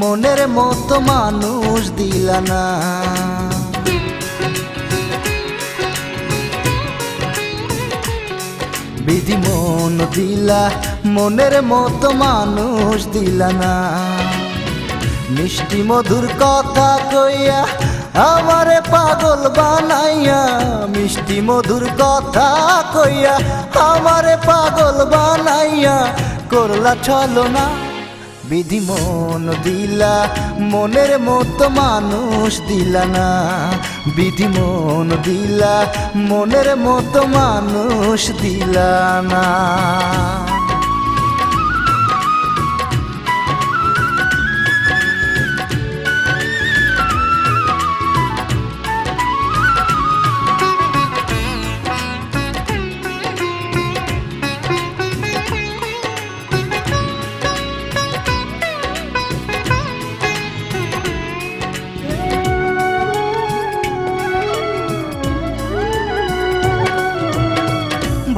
মনের মতো মানুষ দিলা না। বিধি মন দিলা, মনের মতো মানুষ দিলা না। মিষ্টি মধুর কথা কইয়া আমারে পাগল বানাইয়া, মিষ্টি মধুর কথা কইয়া আমারে পাগল বানাইয়া, করলা চলো না বিধি মন দিলা, মনের মতো মানুষ দিলা না। বিধি মন দিলা, মনের মতো মানুষ দিলা না।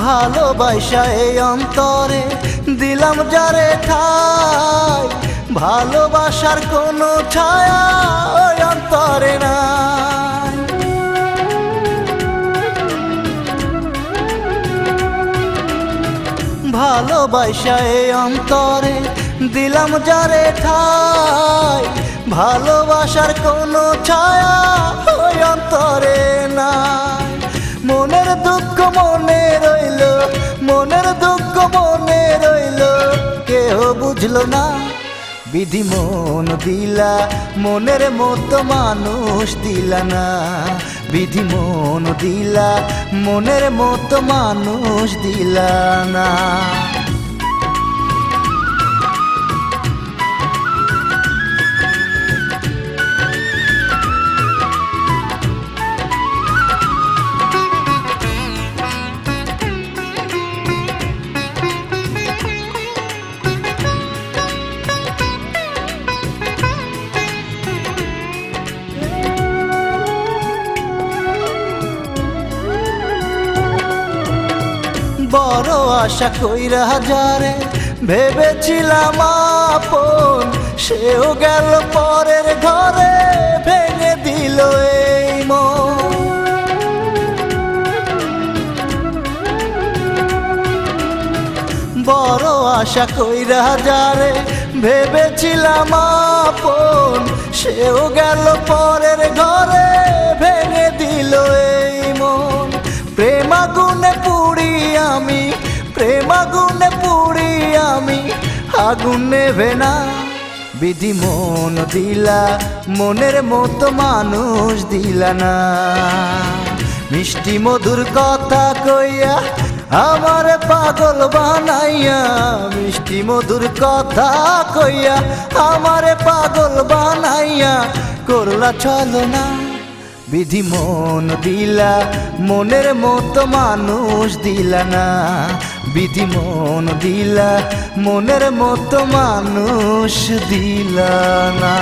ভালোবাসা এই অন্তরে দিলাম যারে ঠাই। ভালোবাসার কোনো ছায়া ওই অন্তরে না ভালোবাসা এই অন্তরে দিলাম যারে ঠাই। ভালোবাসার কোনো ছায়া ওই অন্তরে নাই। মনের দুঃখ মনে রইল, মনের দুঃখ মনে রইল, কেহ বুঝলো না। বিধি মন দিলা, মনের মতো মানুষ দিলা না। বিধি মন দিলা, মনের মতো মানুষ দিলা না। বড় আশা কইরা হাজারে, ভেবেছিলাম আপন। সেও গেল পরের ঘরে, ভেঙে দিল এই মন। বড় আশা কইরা হাজারে, ভেবেছিলাম আপন। সেও গেল পরের প্রেমাগুনে পুড়ি আমি, আগুন নেবে না বিধি মন দিলা, মনের মতো মানুষ দিলা না। মিষ্টি মধুর কথা কইয়া আমার পাগল বানাইয়া, মিষ্টি মধুর কথা কইয়া আমার পাগল বানাইয়া করলা চলো না বিধি মন দিলা, মনের মতো মানুষ দিলা না। বিধি মন দিলা মনের মতো মানুষ দিলা না।